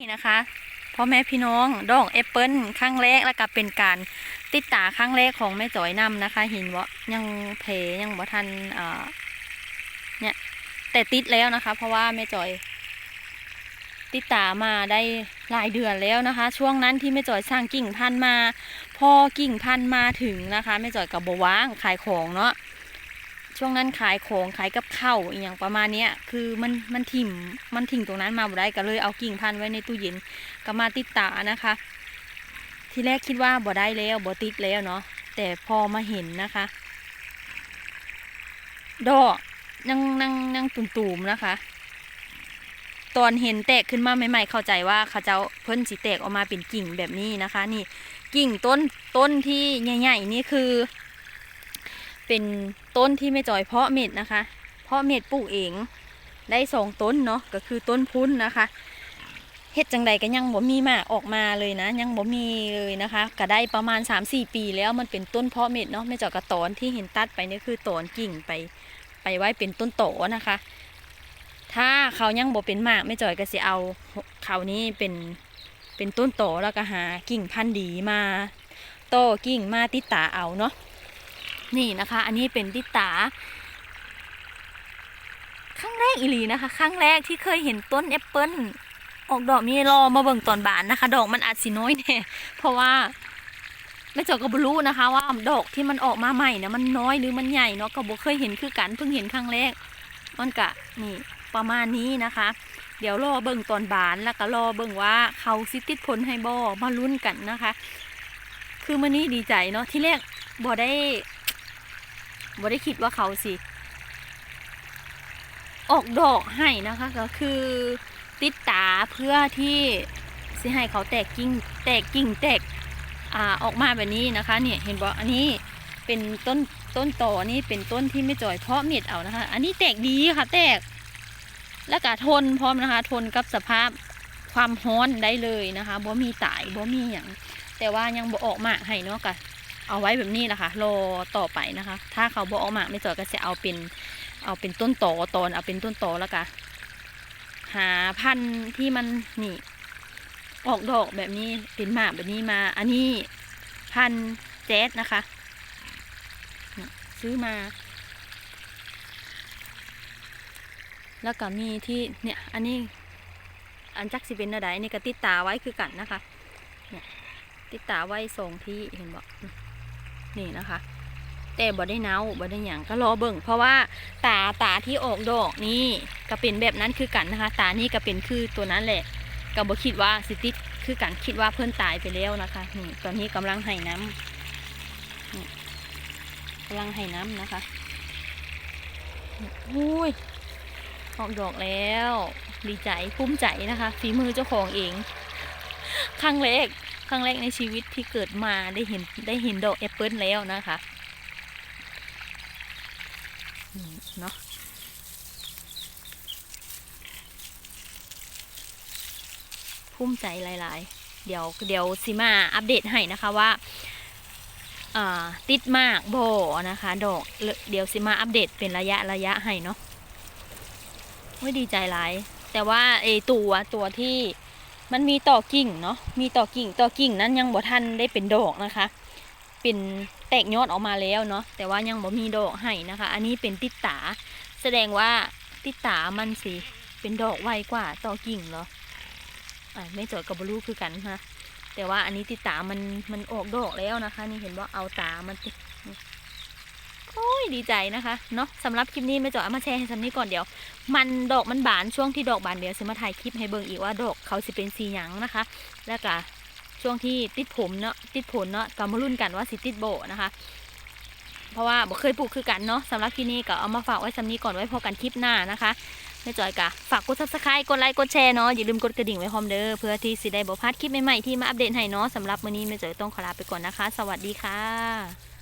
นี่นะคะพ่อแม่พี่น้องดอกแอปเปิลครั้งแรกแล้วก็เป็นการติดตาครั้งแรกของแม่จอยนำนะคะเห็นว่ายังเพยังบ่ทันเอ่อเนี่ยแต่ติดแล้วนะคะ เพราะว่าแม่จอย ติดตามาได้หลายเดือนแล้วนะคะ ช่วงนั้นที่แม่จอยสร้างกิ่งพันมา พอกิ่งพันมาถึงนะคะแม่จอยกับบว่างขายของเนาะ ช่วงนั้นขายของขายกับข้าวอย่างประมาณเนี้ยคือมันมันถิ่มมันถิ่งตรงนั้นมาบ่ได้ก็เลยเอากิ่งพันไว้ในตู้เย็นก็มาติดตานะคะ ทีแรกคิดว่าบ่ได้แล้วบ่ติดแล้วเนาะแต่พอมาเห็นนะคะ ดอกยังยังยังตุ่มๆนะคะ ตอนเห็นแตกขึ้นมาใหม่ๆเข้าใจว่าเขาเจ้าเพิ่นสิแตกออกมาเป็นกิ่งแบบนี้นะคะ นี่กิ่งต้นต้นที่ใหญ่ๆนี่คือ เป็นต้นที่ไม่จอยเพาะเม็ดนะคะ เพาะเม็ดปลูกเองได้สองต้นเนาะก็คือต้นพุ้นนะคะเฮ็ดจังใดก็ยังบ่มีมาออกมาเลยนะ ยังบ่มีเลยนะคะก็ได้ประมาณ 3-4 ปีแล้วมันเป็นต้นเพาะเม็ดเนาะไม่จอยกระตอนที่เห็นตัดไปนี่คือตอนกิ่งไปไปไว้เป็นต้นโตนะคะ ถ้าเขายังบ่เป็นมากไม่จอยก็สิเอาเขานี้เป็นเป็นต้นโตแล้วก็หากิ่งพันธุ์ดีมาโตกิ่งมาติดตาเอาเนาะ นี่นะคะ อันนี้เป็นติตาครั้งแรกอีหลีนะคะครั้งแรกที่เคยเห็นต้นแอปเปิลออกดอกมีรอมาเบิ่งตอนบานนะคะ ดอกมันอาจสิน้อยแน่เพราะว่าไม่เจอก็บรู้นะคะ ว่าดอกที่มันออกมาใหม่นะมันน้อยหรือมันใหญ่เนาะก็บ่เคยเห็นคือกันเพิ่งเห็นครั้งแรกมันกะนี่ประมาณนี้นะคะ เดี๋ยวรอเบิ่งตอนบานแล้วก็รอเบิ่งว่าเขาซิติดผลให้บ่มาลุ้นกันนะคะ คือมื่อนี้ดีใจเนาะที่แรกบ่ได้ บ่ได้คิดว่าเขาสิ ออกดอกให้นะคะ ก็คือติดตาเพื่อที่สิให้เขาแตกกิ่งแตกกิ่งแตกอ่าออกมาแบบนี้นะคะ เนี่ยเห็นบอกอันนี้เป็นต้นต้นต่อนี่เป็นต้นที่ไม่จ่อยเพาะเม็ดเอานะคะ อันนี้แตกดีค่ะ แตก แล้วก็ทนพร้อมนะคะ ทนกับสภาพความร้อนได้เลยนะคะบ่มีตายบ่มีอย่างแต่ว่ายังบ่ออกมากให้เนาะก็ เอาไว้แบบนี้แหละค่ะรอต่อไปนะคะ ถ้าเขาบอกออกมาไม่จอยก็จะเอาเป็นเอาเป็นต้นตอตอนเอาเป็นต้นตอแล้วก็หาพันธุ์ที่มันนี่ ออกดอกแบบนี้เป็นหมากแบบนี้มา อันนี้พันธุ์แจ๊สนะคะ ซื้อมา แล้วก็มีที่เนี่ย อันนี้อันจักสิเป็นอะไรนี่ก็ติดตาไว้คือกันนะคะ เนี่ยติดตาไว้สองที่เห็นบอก นี่นะคะ แต่บ่ได้เนาบ่ได้หยังก็รอเบิ่งเพราะว่าตาตาที่ออกดอกนี่ก็เป็นแบบนั้นคือกันนะคะ ตานี่ก็เป็นคือตัวนั้นแหละก็บ่คิดว่าสิติดคือกันคิดว่าเพื่อนตายไปแล้วนะคะนี่ตอนนี้กำลังให้น้ำนี่กำลังให้น้ำนะคะอุ้ยออกดอกแล้ว ดีใจภูมิใจนะคะ ฝีมือเจ้าของเอง ครั้งแรก ครั้งแรกในชีวิตที่เกิดมาได้เห็นได้เห็นดอกแอปเปิลแล้วนะคะเนาะภูมิใจหลาย ๆ เดี๋ยวเดี๋ยวสิมาอัปเดตให้นะคะว่าติดมากโบนะคะ ดอกเดี๋ยวสิมาอัปเดตเป็นระยะระยะให้เนาะไม่ดีใจหลาย แต่ว่าไอตัวตัวที่ มันมีต่อกิ่งเนาะมีต่อกิ่งต่อกิ่งนั้นยังบ่ทันได้เป็นดอกนะคะ เป็นแตกยอดออกมาแล้วเนาะแต่ว่ายังบ่มีดอกให้นะคะ อันนี้เป็นติดตา แสดงว่าติดตามันสิเป็นดอกไวกว่าต่อกิ่งเหรออ่าไม่จดกับบลูคือกันนะแต่ว่าอันนี้ติดตามันมันออกดอกแล้วนะคะ นี่เห็นว่าเอาตามันติด โอ้ยดีใจนะคะเนาะสำหรับคลิปนี้ไม่จดเอามาแชร์ให้สำนี้ก่อนเดี๋ยว มันดอกมันบานช่วงที่ดอกบานเดี๋ยวจะมาถ่ายคลิปให้เบิ่งอีกว่าดอกเขาสิเป็นสีหยังนะคะ แล้วก็ช่วงที่ติดผมเนาะติดผลเนาะก็มารุ่นกันว่าสิติดโบนะคะเพราะว่าบ่เคยปลูกคือกันเนาะสำหรับคลิปนี้ก็เอามาฝากไว้สำนี้ก่อนไว้พอกันคลิปหน้านะคะแม่จอยกะฝากกดซับสไครต์กดไลค์กดแชร์เนาะอย่าลืมกดกระดิ่งไว้พร้อมเด้อเพื่อที่สิได้บ่พลาดคลิปใหม่ๆที่มาอัปเดตให้เนาะสำหรับวันนี้แม่จอยต้องขอลาไปก่อนนะคะ สวัสดีค่ะ